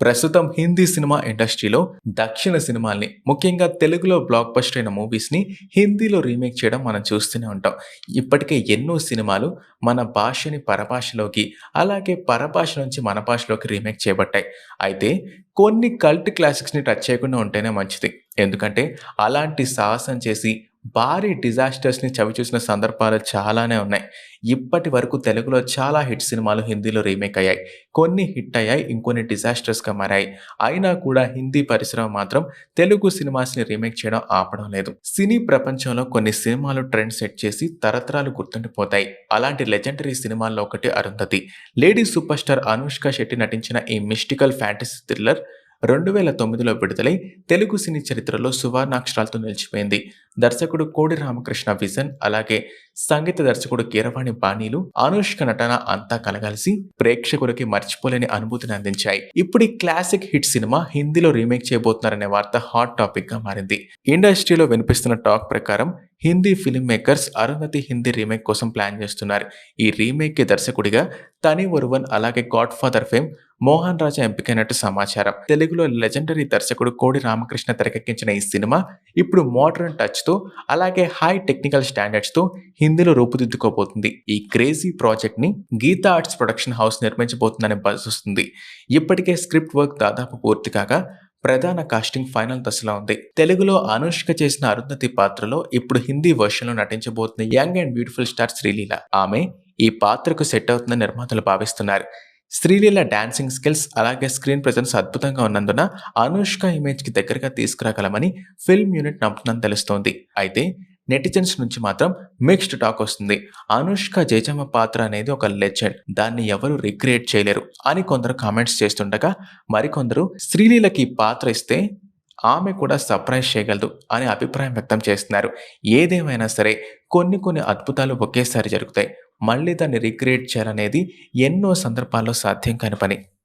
ప్రస్తుతం హిందీ సినిమా ఇండస్ట్రీలో దక్షిణ సినిమాల్ని ముఖ్యంగా తెలుగులో బ్లాక్ బస్టర్ అయిన మూవీస్ని హిందీలో రీమేక్ చేయడం మనం చూస్తూనే ఉంటాం. ఇప్పటికే ఎన్నో సినిమాలు మన భాషని పరభాషలోకి అలాగే పరభాష నుంచి మన భాషలోకి రీమేక్ చేయబట్టాయి అయితే కొన్ని కల్ట్ క్లాసిక్స్ని టచ్ చేయకుండా ఉంటేనే మంచిది. ఎందుకంటే అలాంటి సాహసం చేసి భారీ డిజాస్టర్స్ని చవిచూసిన సందర్భాలు చాలానే ఉన్నాయి. ఇప్పటి వరకు తెలుగులో చాలా హిట్ సినిమాలు హిందీలో రీమేక్ అయ్యాయి. కొన్ని హిట్ అయ్యాయి ఇంకొన్ని డిజాస్టర్స్గా మారాయి. అయినా కూడా హిందీ పరిశ్రమ మాత్రం తెలుగు సినిమాస్ని రీమేక్ చేయడం ఆపడం లేదు. సినీ ప్రపంచంలో కొన్ని సినిమాలు ట్రెండ్ సెట్ చేసి తరతరాలు గుర్తుండిపోతాయి. అలాంటి లెజెండరీ సినిమాల్లో ఒకటి Arundhati. Lady super star Anushka Shetty నటించిన ఈ మిస్టికల్ ఫ్యాంటసీ థ్రిల్లర్ రెండు వేల తొమ్మిదిలో విడుదలై తెలుగు సినీ చరిత్రలో సువర్ణాక్షరాలతో నిలిచిపోయింది. దర్శకుడు కోడి రామకృష్ణ విజన్ అలాగే సంగీత దర్శకుడు కీరవాణి బాణీలు అనుష్క నటన అంతా కలగలిసి ప్రేక్షకులకి మర్చిపోలేని అనుభూతిని అందించాయి. ఇప్పుడు ఈ క్లాసిక్ హిట్ సినిమా హిందీలో రీమేక్ చేయబోతున్నారనే వార్త హాట్ టాపిక్గా మారింది. ఇండస్ట్రీలో వినిపిస్తున్న టాక్ ప్రకారం Hindi film makers Arundhati Hindi remake కోసం ప్లాన్ చేస్తున్నారు. ఈ రీమేక్కి దర్శకుడిగా తని వరువన్ అలాగే godfather fame Mohan Raja ఎంపికైనట్టు సమాచారం. తెలుగులో లెజెండరీ దర్శకుడు కోడి రామకృష్ణ తెరకెక్కించిన ఈ సినిమా ఇప్పుడు మోడర్న్ టచ్తో అలాగే హై టెక్నికల్ స్టాండర్డ్స్తో హిందీలో రూపుదిద్దుకోబోతుంది. ఈ క్రేజీ ప్రాజెక్ట్ని గీతా ఆర్ట్స్ ప్రొడక్షన్ హౌస్ నిర్మించబోతుందనే బజ్ వస్తుంది ఇప్పటికే స్క్రిప్ట్ వర్క్ దాదాపు పూర్తి కాగా ప్రధాన కాస్టింగ్ ఫైనల్ దశలో ఉంది. తెలుగులో అనుష్క చేసిన అరుంధతి పాత్రలో ఇప్పుడు హిందీ వర్షన్లో నటించబోతున్న young and beautiful star Sreeleela. ఆమె ఈ పాత్రకు సెట్ అవుతుందని నిర్మాతలు భావిస్తున్నారు. శ్రీలీల డాన్సింగ్ స్కిల్స్ అలాగే స్క్రీన్ ప్రజెన్స్ అద్భుతంగా ఉన్నందున అనుష్క ఇమేజ్కి దగ్గరగా తీసుకురాగలమని ఫిల్మ్ యూనిట్ నమ్ముతుందని తెలుస్తోంది. అయితే నెటిజన్స్ నుంచి మాత్రం మిక్స్డ్ టాక్ వస్తుంది. అనుష్క జయచమ్మ పాత్ర అనేది ఒక లెజెండ్ దాన్ని ఎవరు రిక్రియేట్ చేయలేరు అని కొందరు కామెంట్స్ చేస్తుండగా మరికొందరు శ్రీలీలకి పాత్ర ఇస్తే ఆమె కూడా సర్ప్రైజ్ చేయగలదు అనే అభిప్రాయం వ్యక్తం చేస్తున్నారు. ఏదేమైనా సరే కొన్ని కొన్ని అద్భుతాలు ఒకేసారి జరుగుతాయి. మళ్ళీ దాన్ని రిక్రియేట్ చేయాలనేది ఎన్నో సందర్భాల్లో సాధ్యం కాని పని.